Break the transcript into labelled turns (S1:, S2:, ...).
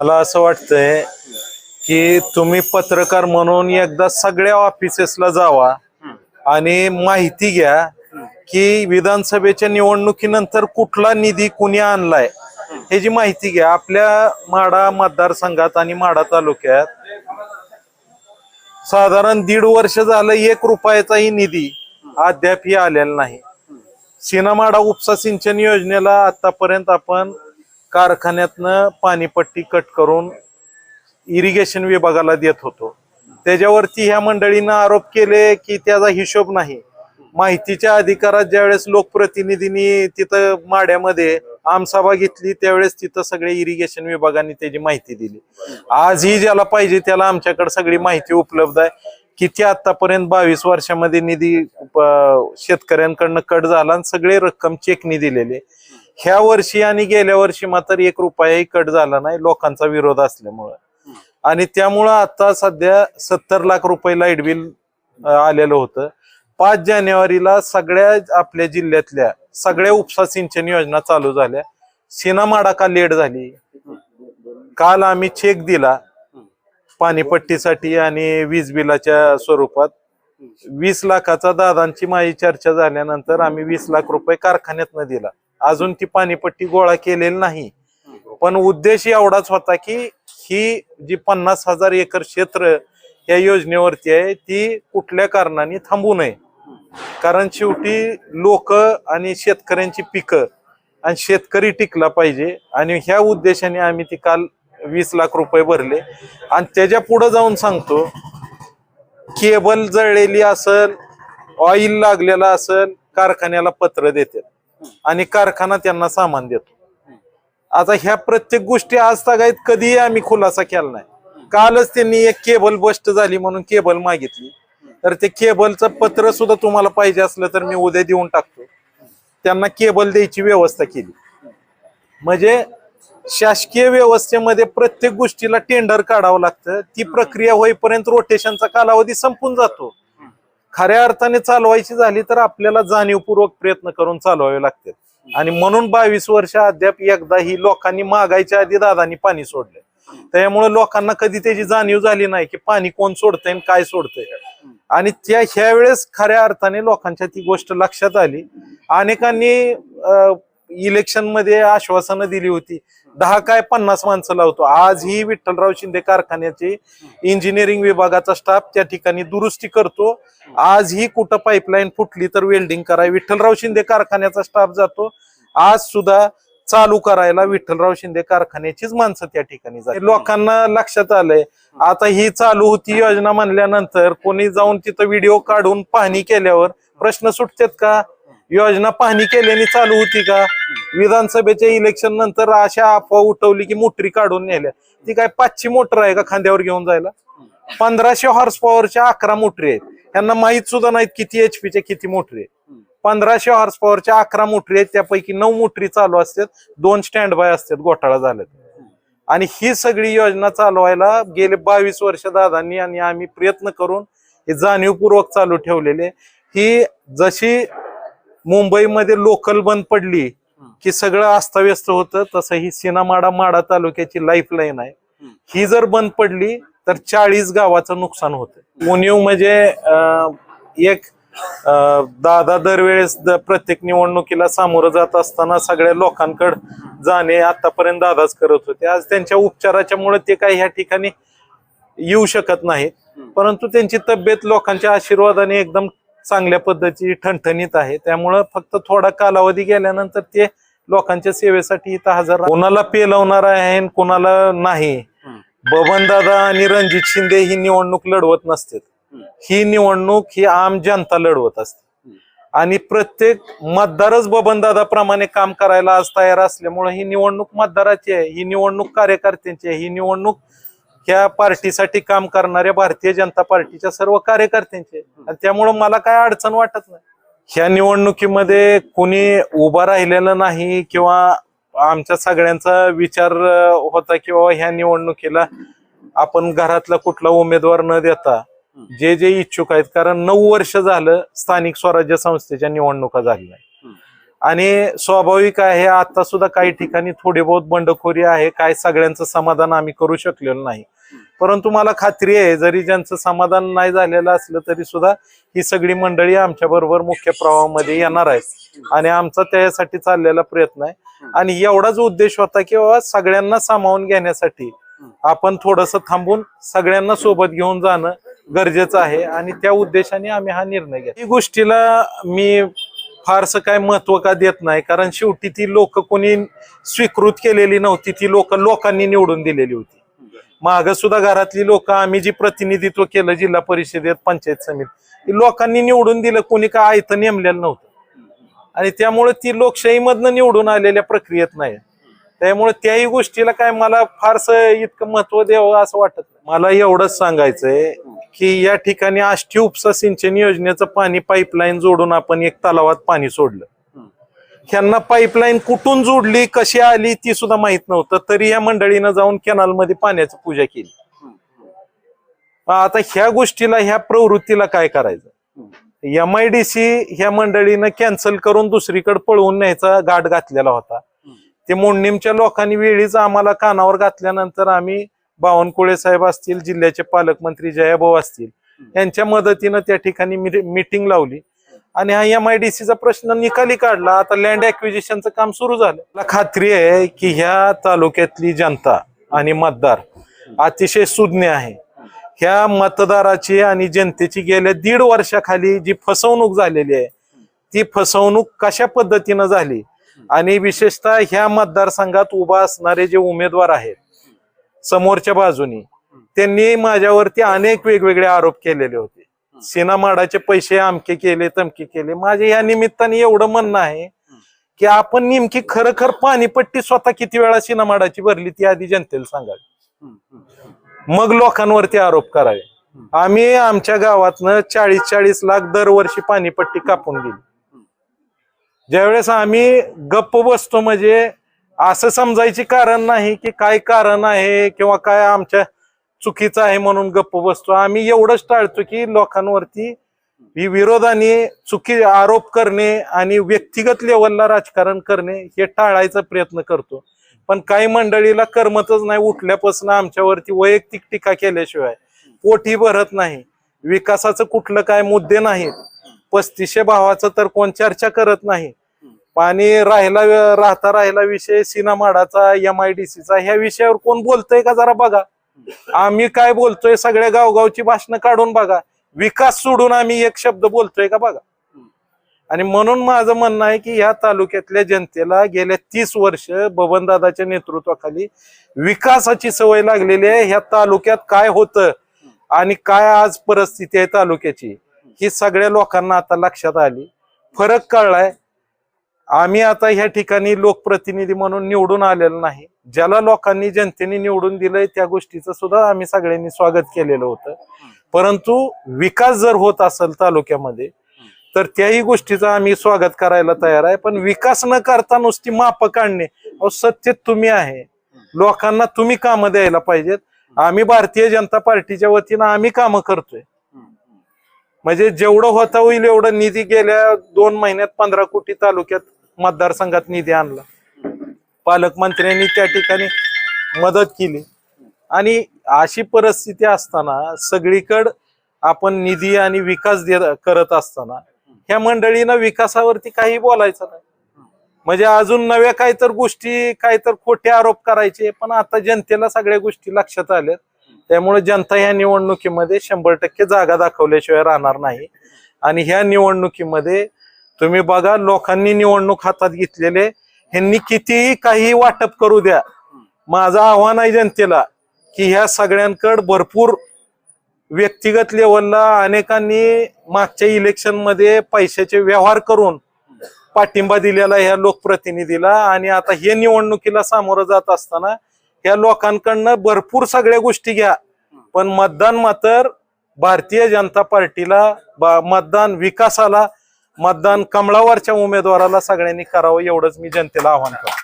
S1: मला असं वाटतंय की तुम्ही पत्रकार म्हणून एकदा सगळ्या ऑफिसेसला जावा आणि माहिती घ्या की विधानसभेच्या निवडणुकीनंतर कुठला निधी कुणी आणलाय ह्याची माहिती घ्या. आपल्या माडा मतदारसंघात आणि माडा तालुक्यात साधारण दीड वर्ष झालं एक रुपयाचाही निधी अद्यापही आलेला नाही. सिनामाडा उपसा सिंचन योजनेला आतापर्यंत आपण कारखान्यातनं पाणीपट्टी कट करून इरिगेशन विभागाला देत होतो. त्याच्यावरती ह्या मंडळीनं आरोप केले की त्याचा हिशोब नाही. माहितीच्या अधिकारात ज्यावेळेस लोकप्रतिनिधींनी तिथं माड्यामध्ये आमसभा घेतली त्यावेळेस तिथं सगळे इरिगेशन विभागाने त्याची माहिती दिली. आजही ज्याला पाहिजे त्याला आमच्याकडे सगळी माहिती उपलब्ध आहे. किती आतापर्यंत बावीस वर्षामध्ये निधी शेतकऱ्यांकडनं कट झाला आणि सगळे रक्कम चेकनी दिलेले ह्या वर्षी आणि गेल्या वर्षी मात्र एक रुपयाही कट झाला नाही लोकांचा विरोध असल्यामुळं. आणि त्यामुळं आता सध्या सत्तर लाख रुपये लाइट बिल आलेलं होतं. पाच जानेवारीला सगळ्या आपल्या जिल्ह्यातल्या सगळ्या उपसा सिंचन योजना चालू झाल्या. सिनामाडा का लेट झाली. काल आम्ही चेक दिला. पाणीपट्टीसाठी आणि वीज बिलाच्या स्वरूपात. वीस लाखाचा दादांची माझी चर्चा झाल्यानंतर आम्ही वीस लाख रुपये कारखान्यातनं दिला. अजून ती पाणीपट्टी गोळा केलेली नाही. पण उद्देश एवढाच होता की ही जी पन्नास हजार एकर क्षेत्र या योजनेवरती आहे ती कुठल्या कारणाने थांबू नये. कारण शेवटी लोक आणि शेतकऱ्यांची पिकं आणि शेतकरी टिकला पाहिजे आणि ह्या उद्देशाने आम्ही ती काल वीस लाख रुपये भरले. आणि त्याच्या पुढे जाऊन सांगतो केबल जळलेली असेल ऑइल लागलेला असेल कारखान्याला पत्र देतात. आणि कारखाना त्यांना सामान देतो. आता ह्या प्रत्येक गोष्टी आज तागायत कधीही आम्ही खुलासा केला नाही. कालच त्यांनी एक केबल बस्ट झाली म्हणून केबल मागितली. तर ते केबलचं पत्र सुद्धा तुम्हाला पाहिजे असलं तर मी उद्या देऊन टाकतो. त्यांना केबल द्यायची व्यवस्था केली. म्हणजे शासकीय व्यवस्थेमध्ये प्रत्येक गोष्टीला टेंडर काढावं लागतं. ती प्रक्रिया होईपर्यंत रोटेशनचा कालावधी संपून जातो. खऱ्या अर्थाने चालवायची झाली तर आपल्याला जाणीवपूर्वक प्रयत्न करून चालवावे लागते. आणि म्हणून बावीस वर्ष अद्याप एकदा ही लोकांनी मागायच्या आधी दादांनी पाणी सोडले. त्यामुळे लोकांना कधी त्याची जाणीव झाली नाही की पाणी कोण सोडतंय आणि काय सोडतंय. आणि त्या ह्या वेळेस खऱ्या अर्थाने लोकांच्या ती गोष्ट लक्षात आली. अनेकांनी इलेक्शनमध्ये आश्वासनं दिली होती दहा काय पन्नास माणसं लावतो. आज ही विठ्ठलराव शिंदे कारखान्याची इंजिनिअरिंग विभागाचा स्टाफ त्या ठिकाणी दुरुस्ती करतो. आज ही कुठं पाईपलाईन फुटली तर वेल्डिंग कराय विठ्ठलराव शिंदे कारखान्याचा स्टाफ जातो. आज सुद्धा चालू करायला विठ्ठलराव शिंदे कारखान्याचीच माणसं त्या ठिकाणी जाते लोकांना लक्षात आलंय. आता ही चालू होती योजना म्हणल्यानंतर कोणी जाऊन तिथं व्हिडिओ काढून पाहणी केल्यावर प्रश्न सुटतात का? योजना पाहणी केल्याने चालू होती का? विधानसभेच्या इलेक्शन नंतर अशा अफवा उठवली की मोटरी काढून नेल्या. ती काय पाचशे मोटर आहे का खांद्यावर घेऊन जायला? पंधराशे हॉर्स पॉवरच्या अकरा मोटरी आहेत. त्यांना माहीत सुद्धा नाहीत किती एचपीच्या किती मोटरी आहेत. पंधराशे हॉर्स पॉवरच्या अकरा मोटरी आहेत. त्यापैकी नऊ मोटरी चालू असतात. दोन स्टँड बाय असतात. घोटाळा झाल्यात. आणि ही सगळी योजना चालवायला गेले बावीस वर्ष दादांनी आणि आम्ही प्रयत्न करून हे जाणीवपूर्वक चालू ठेवलेले. ही जशी मुंबईमध्ये लोकल बंद पडली की सगळं अस्ताव्यस्त होतं. तसं ही सिनामाडा माडा तालुक्याची लाईफ लाईन आहे ही जर बंद पडली तर चाळीस गावाचं नुकसान होतं. उणीव म्हणजे एक दादा दरवेळेस प्रत्येक निवडणुकीला सामोरं जात असताना सगळ्या लोकांकडे जाणे आतापर्यंत दादाच करत होते. आज त्यांच्या उपचाराच्या मुळे ते काही ह्या ठिकाणी येऊ शकत नाहीत. परंतु त्यांची तब्येत लोकांच्या आशीर्वादाने एकदम चांगल्या पद्धतीची ठणठणीत आहे. त्यामुळं फक्त थोडा कालावधी गेल्यानंतर ते लोकांच्या सेवेसाठी इथं हजर. कोणाला पेलवणार आहे आणि कोणाला नाही. बबनदादा आणि रणजित शिंदे ही निवडणूक लढवत नसतात. ही निवडणूक ही आम जनता लढवत असते. आणि प्रत्येक मतदारच बबनदादाप्रमाणे काम करायला आज तयार असल्यामुळे ही निवडणूक मतदाराची आहे. ही निवडणूक कार्यकर्त्यांची आहे. ही निवडणूक ह्या पार्टीसाठी काम करणाऱ्या भारतीय जनता पार्टीच्या सर्व कार्यकर्त्यांचे. आणि त्यामुळं मला काय अडचण वाटत नाही. ह्या निवडणुकीमध्ये कुणी उभा राहिलेलं नाही किंवा आमच्या सगळ्यांचा विचार होता की बाबा ह्या निवडणुकीला आपण घरातला कुठला उमेदवार न देता जे जे इच्छुक आहेत कारण नऊ वर्ष झालं स्थानिक स्वराज्य संस्थेच्या निवडणुका झाल्या आणि स्वाभाविक आहे आता सुद्धा काही ठिकाणी थोडी बहुत बंडखोरी आहे काय सगळ्यांचं समाधान आम्ही करू शकलेलो नाही. परंतु मला खात्री आहे जरी ज्यांचं समाधान नाही झालेलं असलं तरी सुद्धा ही सगळी मंडळी आमच्या बरोबर मुख्य प्रवाहामध्ये येणार आहेत. आणि आमचा त्यासाठी चाललेला प्रयत्न आहे. आणि एवढाच उद्देश होता की बाबा सगळ्यांना सामावून घेण्यासाठी आपण थोडस थांबून सगळ्यांना सोबत घेऊन जाणं गरजेचं आहे. आणि त्या उद्देशाने आम्ही हा निर्णय घेतला. ही गोष्टीला मी फारसं काय महत्त्व का देत नाही कारण शेवटी ती लोक कोणी स्वीकृत केलेली नव्हती. ती लोक लोकांनी निवडून दिलेली होती. माग सुद्धा घरातली लोक आम्ही जी प्रतिनिधित्व केलं जिल्हा परिषदेत पंचायत समिती लोकांनी निवडून दिलं कोणी काय आयतं नेमलेलं नव्हतं. आणि त्यामुळे ती लोकशाहीमधनं निवडून आलेल्या प्रक्रियेत नाही. त्यामुळे त्याही गोष्टीला काय मला फारसं इतकं महत्त्व द्यावं असं वाटत नाही. मला एवढंच सांगायचंय की या ठिकाणी आष्टी उपसा सिंचन योजनेचं पाणी पाईपलाईन जोडून आपण एक तलावात पाणी सोडलं. ह्यांना पाईपलाईन कुठून जोडली कशी आली ती सुद्धा माहीत नव्हतं. तरी या मंडळीनं जाऊन कॅनलमध्ये पाण्याची पूजा केली. आता ह्या गोष्टीला ह्या प्रवृत्तीला काय करायचं? एम आय डी सी ह्या मंडळीनं कॅन्सल करून दुसरीकडे पळवून न्यायचा गाठ घातलेला होता. ते मोडणीमच्या लोकांनी वेळीच आम्हाला कानावर घातल्यानंतर आम्ही बावनकुळे साहेब असतील जिल्ह्याचे पालकमंत्री जयाभाऊ असतील यांच्या मदतीनं त्या ठिकाणी मिटिंग लावली. आणि हा एम आय डी सीचा प्रश्न निकाली काढला. आता लँड ऍक्विजिशनचं काम सुरू झालं. मला खात्री आहे की ह्या तालुक्यातली जनता आणि मतदार अतिशय सुज्ञ आहे. ह्या मतदाराची आणि जनतेची गेल्या दीड वर्षाखाली जी फसवणूक झालेली आहे ती फसवणूक कशा पद्धतीनं झाली? आणि विशेषतः ह्या मतदारसंघात उभा असणारे जे उमेदवार आहेत समोरच्या बाजूनी त्यांनी माझ्यावरती अनेक वेगवेगळे आरोप केलेले होते. सिनामाडाचे पैसे अमके केले तमके केले. माझे या निमित्ताने एवढं म्हणणं आहे की आपण नेमकी खरखर पाणीपट्टी स्वतः किती वेळा सिनामाडाची भरली ती आधी जनतेला सांगावी. मग लोकांवरती आरोप करावे. आम्ही आमच्या गावातनं चाळीस चाळीस लाख दरवर्षी पाणीपट्टी कापून गेली ज्यावेळेस आम्ही गप्प बसतो म्हणजे असं समजायची कारण नाही की काय कारण आहे किंवा काय आमच्या चुकीचं आहे म्हणून गप्प बसतो. आम्ही एवढंच टाळतो की लोकांवरती ही विरोधाने चुकी आरोप करणे आणि व्यक्तिगत लेवलला राजकारण करणे हे टाळायचा प्रयत्न करतो. पण काही मंडळीला करमतच नाही उठल्यापासून आमच्यावरती वैयक्तिक टीका केल्याशिवाय. पोटी भरत नाही. विकासाचं कुठलं काय मुद्दे नाहीत. पस्तीसशे भावाचं तर कोण चर्चा करत नाही. आणि राहिला राहता राहिला विषय सिनामाडाचा एम आय डी सीचा ह्या विषयावर कोण बोलतंय का जरा बघा. आम्ही काय बोलतोय सगळ्या गावगावची भाषणं काढून बघा. विकास सोडून आम्ही एक शब्द बोलतोय का बघा. आणि म्हणून माझं म्हणणं आहे की ह्या तालुक्यातल्या जनतेला गेल्या तीस वर्ष बबनदादाच्या नेतृत्वाखाली विकासाची सवय लागलेली आहे. ह्या तालुक्यात काय होतं आणि काय आज परिस्थिती आहे तालुक्याची ही सगळ्या लोकांना आता लक्षात आली. फरक कळलाय. आम्ही आता ह्या ठिकाणी लोकप्रतिनिधी म्हणून निवडून आलेलो नाही. ज्याला लोकांनी जनतेने निवडून दिलंय त्या गोष्टीचं सुद्धा आम्ही सगळ्यांनी स्वागत केलेलं होतं. परंतु विकास जर होत असेल तालुक्यामध्ये तर त्याही गोष्टीचं आम्ही स्वागत करायला तयार आहे. पण विकास न करता नुसती माप काढणे अहो सत्तेत तुम्ही आहे. लोकांना तुम्ही कामं द्यायला पाहिजेत. आम्ही भारतीय जनता पार्टीच्या वतीनं आम्ही कामं करतोय. म्हणजे जेवढं होता होईल एवढं निधी गेल्या दोन महिन्यात पंधरा कोटी तालुक्यात मतदारसंघात निधी आणला. पालकमंत्र्यांनी त्या ठिकाणी मदत केली. आणि अशी परिस्थिती असताना सगळीकडं आपण निधी आणि विकास दे- करत असताना ह्या मंडळीनं विकासावरती काही बोलायचं नाही. म्हणजे अजून नव्या काही तर गोष्टी काही तर खोटे आरोप करायचे पण आता जनतेला सगळ्या गोष्टी लक्षात आल्यात. त्यामुळे जनता ह्या निवडणुकीमध्ये शंभर टक्के जागा दाखवल्याशिवाय राहणार नाही. आणि ह्या निवडणुकीमध्ये तुम्ही बघा लोकांनी निवडणूक हातात घेतलेले. ह्यांनी कितीही काही वाटप करू द्या. माझं आव्हान आहे जनतेला की ह्या सगळ्यांकडे भरपूर व्यक्तिगत लेवलला अनेकांनी मागच्या इलेक्शनमध्ये पैशाचे व्यवहार करून पाठिंबा दिलेला ह्या लोकप्रतिनिधीला. आणि आता हे निवडणुकीला सामोरं जात असताना ह्या लोकांकडनं भरपूर सगळ्या गोष्टी घ्या. पण मतदान मात्र भारतीय जनता पार्टीला मतदान विकासाला मतदान कमळावरच्या उमेदवाराला सगळ्यांनी करावं एवढंच मी जनतेला आव्हान करतो.